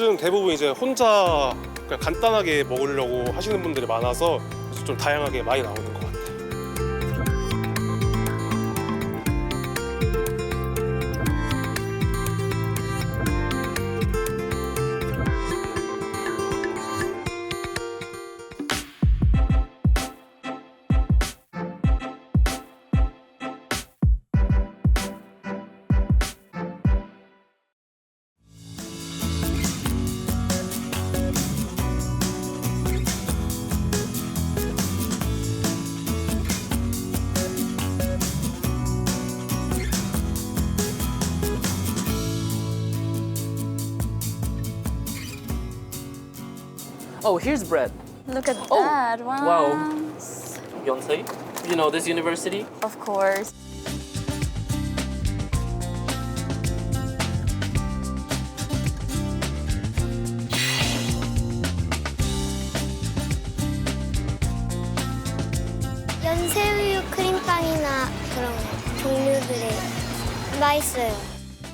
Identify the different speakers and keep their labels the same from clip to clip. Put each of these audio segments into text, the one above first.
Speaker 1: 요즘 대부분 이제 혼자 그냥 간단하게 먹으려고 하시는 분들이 많아서 좀 다양하게 많이 나오는 것 같아요.
Speaker 2: Oh, here's bread.
Speaker 3: Look at
Speaker 2: Oh,
Speaker 3: that. Wow.
Speaker 2: wow. Yonsei. You know this university?
Speaker 3: Of course.
Speaker 4: 연새우유 크림빵이나 그런 종류들이 맛있어요.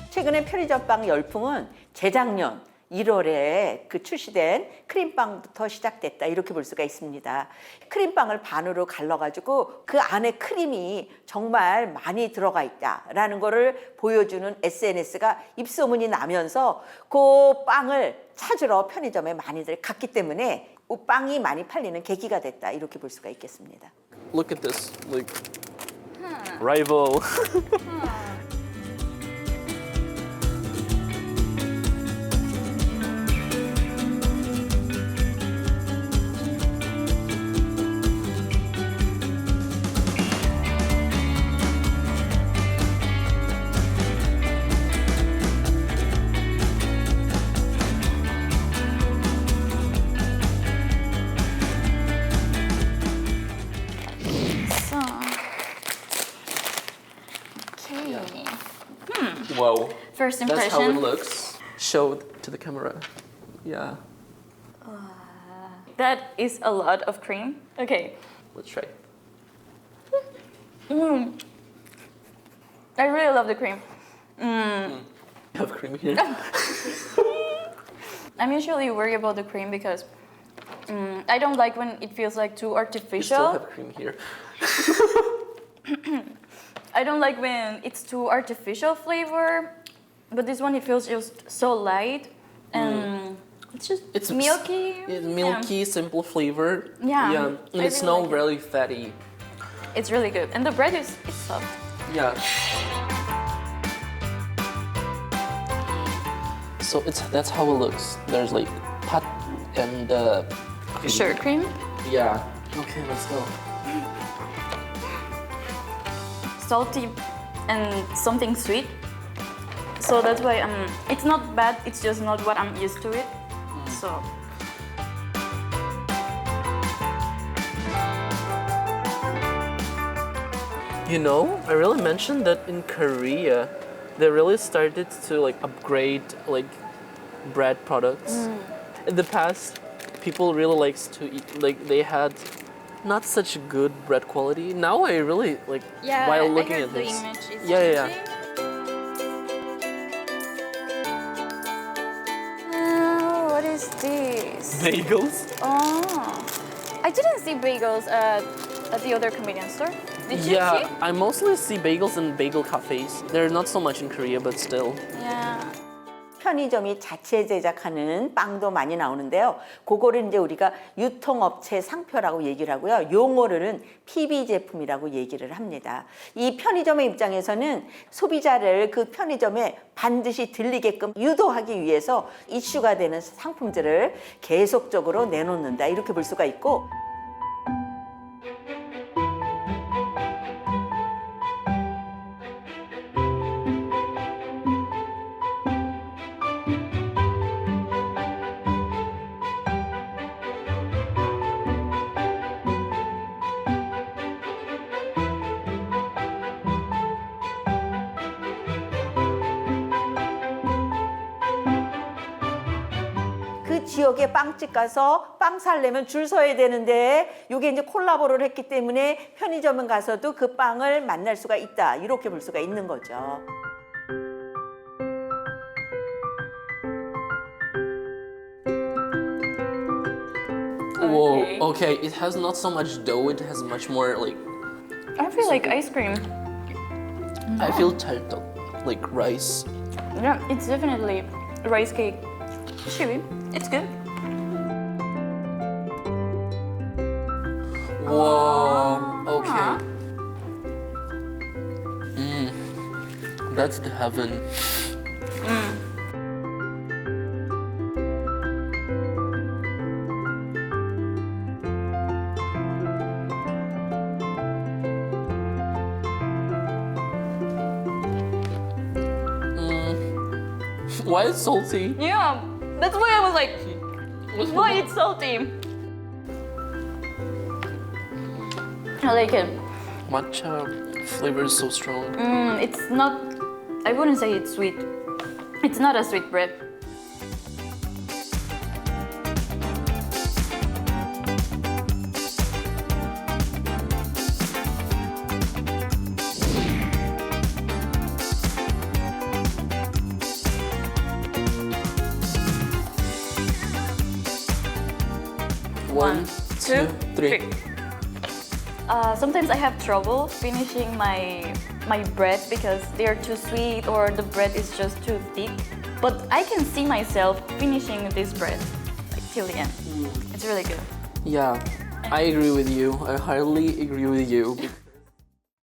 Speaker 5: 최근에 편의점빵 열풍은 재작년 1월에 그 출시된 크림빵부터 시작됐다 이렇게 볼 수가 있습니다. 크림빵을 반으로 갈라가지고 그 안에 크림이 정말 많이 들어가 있다라는 거를 보여주는 SNS가 입소문이 나면서 그 빵을 찾으러 편의점에 많이들 갔기 때문에 그 빵이 많이 팔리는 계기가 됐다 이렇게 볼 수가 있겠습니다.
Speaker 2: Look at this. Like rival. wow.
Speaker 3: First
Speaker 2: That's how it looks. Showed to the camera. Yeah.
Speaker 3: That is a lot of cream. Okay.
Speaker 2: Let's try.
Speaker 3: Mm. I really love the cream.
Speaker 2: You have cream here.
Speaker 3: I'm usually worried about the cream because mm, I don't like when it feels like too artificial.
Speaker 2: You still
Speaker 3: artificial.
Speaker 2: have cream here.
Speaker 3: I don't like when it's too artificial flavor, but this one it feels just so light and it's just
Speaker 2: It's
Speaker 3: milky.
Speaker 2: It's milky, simple flavor.
Speaker 3: Yeah,
Speaker 2: Yeah. And
Speaker 3: I
Speaker 2: it's
Speaker 3: really
Speaker 2: not
Speaker 3: like it.
Speaker 2: really fatty.
Speaker 3: It's really good, and the bread is it's soft.
Speaker 2: Yeah. So it's that's how it looks. There's like pot and uh,
Speaker 3: Sure, cream.
Speaker 2: yeah. Okay, let's go.
Speaker 3: salty and something sweet. So that's why um, it's not bad. It's just not what I'm used to it. So
Speaker 2: You know, I really mentioned that in Korea, they really started to like upgrade like bread products.
Speaker 3: Mm.
Speaker 2: In the past, people really likes to eat like they had not such good bread quality. Now I really like
Speaker 3: yeah,
Speaker 2: while
Speaker 3: I
Speaker 2: looking
Speaker 3: heard
Speaker 2: at
Speaker 3: the
Speaker 2: this.
Speaker 3: image is
Speaker 2: Yeah, yeah, Bagels?
Speaker 3: Oh, ah. I didn't see bagels at, at the other convenience store. Did you
Speaker 2: yeah,
Speaker 3: see?
Speaker 2: I mostly see bagels in bagel cafes. They're not so much in Korea, but still.
Speaker 3: Yeah.
Speaker 5: 편의점이 자체 제작하는 빵도 많이 나오는데요. 그거를 이제 우리가 유통업체 상표라고 얘기를 하고요. 용어로는 PB 제품이라고 얘기를 합니다. 이 편의점의 입장에서는 소비자를 그 편의점에 반드시 들리게끔 유도하기 위해서 이슈가 되는 상품들을 계속적으로 내놓는다. 이렇게 볼 수가 있고 지역에 빵집 가서 빵 살려면 줄 서야 되는데 이게 이제 콜라보를 했기 때문에 편의점은 가서도 그 빵을 만날 수가 있다. 이렇게 볼 수가 있는 거죠.
Speaker 2: Whoa, okay, it has not so much dough, it has much more like.
Speaker 3: I feel like ice cream.
Speaker 2: I feel 찰떡, like rice.
Speaker 3: Yeah, it's definitely rice cake. Chewy. It's good.
Speaker 2: Whoa. Okay. Mm. That's the heaven. Mm. Why it's salty?
Speaker 3: Yeah, that's why I was like, why it's salty? I like it.
Speaker 2: Matcha flavor is so strong.
Speaker 3: Mm, it's not. I wouldn't say it's sweet. It's not a sweet bread.
Speaker 2: One, two, three.
Speaker 3: Uh, sometimes I have trouble finishing my my bread because they're too sweet or the bread is just too thick. But I can see myself finishing this bread like, till the end. It's really good.
Speaker 2: Yeah, I agree with you. I highly agree with you.